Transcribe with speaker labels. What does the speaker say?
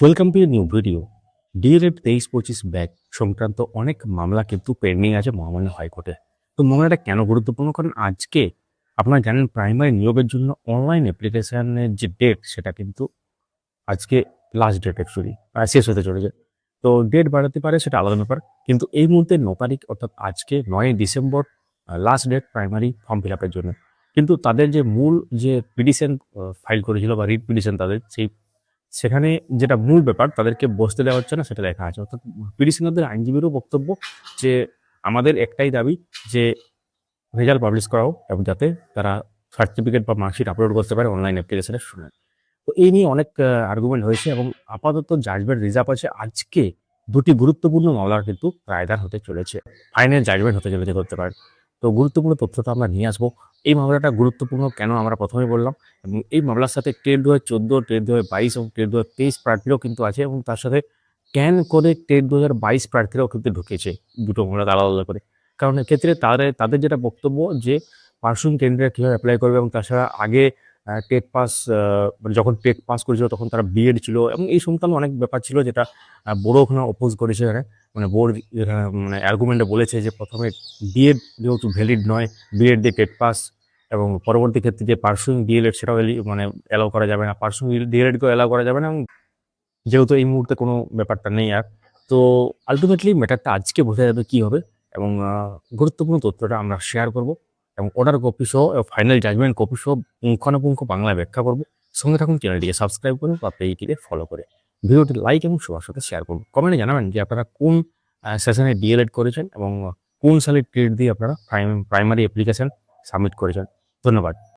Speaker 1: Welcome to new video D El Ed তেইশ পঁচিশ bag সংক্রান্ত অনেক মামলা কিন্তু পেন্ডিং আছে মহামান্য হাইকোর্টে তো মামলাটা কেন গুরুত্বপূর্ণ? কারণ আজকে আপনারা জানেন প্রাইমারি নিয়োগের জন্য অনলাইন অ্যাপ্লিকেশনের যে ডেট সেটা কিন্তু আজকে লাস্ট ডেট অ্যাকচুয়ালি শেষ হতে চলেছে। তো ডেট বাড়াতে পারে, সেটা আলাদা ব্যাপার। কিন্তু এই মুহূর্তে ন তারিখ, অর্থাৎ আজকে নয় December last date primary form fill আপের জন্য। কিন্তু তাদের যে মূল যে পিটিশন ফাইল করেছিল বা রিট পিটিশন তাদের, সেই সেখানে যেটা মূল ব্যাপার, তাদেরকে বসতে দেওয়া হচ্ছে না, সেটা লেখা আছে। অর্থাৎ পিটিশনারদের আইনজীবীরও বক্তব্য যে আমাদের একটাই দাবি যে রেজাল্ট পাবলিশ করা হোক এবং যাতে তারা সার্টিফিকেট বা মার্কশিট আপলোড করতে পারে অনলাইন অ্যাপ্লিকেশনের শুনে তো এই নিয়ে অনেক আর্গুমেন্ট হয়েছে এবং আপাতত জাজমেন্ট রিজার্ভ আছে। আজকে দুটি গুরুত্বপূর্ণ মামলার কিন্তু রায়দান হতে চলেছে। ফাইনাল জাজমেন্ট হতে চলেছে করতে পারে। তো গুরুত্বপূর্ণ তথ্যটা আমরা নিয়ে আসব। এই মামলাটা গুরুত্বপূর্ণ কেন আমরা প্রথমে বললাম, এবং এই মামলার সাথে টেট দু হাজার চোদ্দ টেট দু হাজার বাইশ এবং টেট দু হাজার তেইশ প্রার্থীরাও কিন্তু আছে এবং তার সাথে ক্যান করে টেট দু হাজার বাইশ প্রার্থীরাও কিন্তু ঢুকেছে দুটো মামলা আলাদা আলাদা করে। কারণ এক্ষেত্রে তাদের তাদের যেটা বক্তব্য যে পার্সুন কেন্দ্রে কীভাবে অ্যাপ্লাই করবে এবং তাছাড়া আগে টেট পাস মানে যখন টেট পাস করেছিল তখন তারা বিএড ছিল এবং এই সংক্রান্ত অনেক ব্যাপার ছিল যেটা বড় ওখানে অপোজ করেছে এখানে। মানে বোর্ড মানে অ্যার্গুমেন্টে বলেছে যে প্রথমে বিএড যেহেতু ভ্যালিড নয় বিএড দিয়ে টেট পাস এবং পরবর্তী ক্ষেত্রে যে পার্সুইং ডিএলএড সেটাও মানে অ্যালাউ করা যাবে না। পার্সুইং ডিএলএডকেও অ্যালাউ করা যাবে না এবং যেহেতু এই মুহূর্তে কোনো ব্যাপারটা নেই আর। তো আলটিমেটলি ম্যাটারটা আজকে বোঝা যাবে কী হবে এবং গুরুত্বপূর্ণ তথ্যটা আমরা শেয়ার করব। এবং অর্ডার কপি সহ ফাইনাল জাজমেন্ট কপি সহ পুঙ্খানুপুঙ্খ বাংলায় ব্যাখ্যা করব। সঙ্গে থাকুন চ্যানেলটিকে সাবস্ক্রাইব করুন বা পেজটিকে ফলো করে। ভিডিওটি লাইক এবং সবার সাথে শেয়ার করুন। কমেন্টে জানাবেন যে আপনারা কোন সেশনে ডিএলএড করেছেন এবং কোন সালের ট্রেড দিয়ে আপনারা প্রাইমারি অ্যাপ্লিকেশন সাবমিট করেছেন। ধন্যবাদ।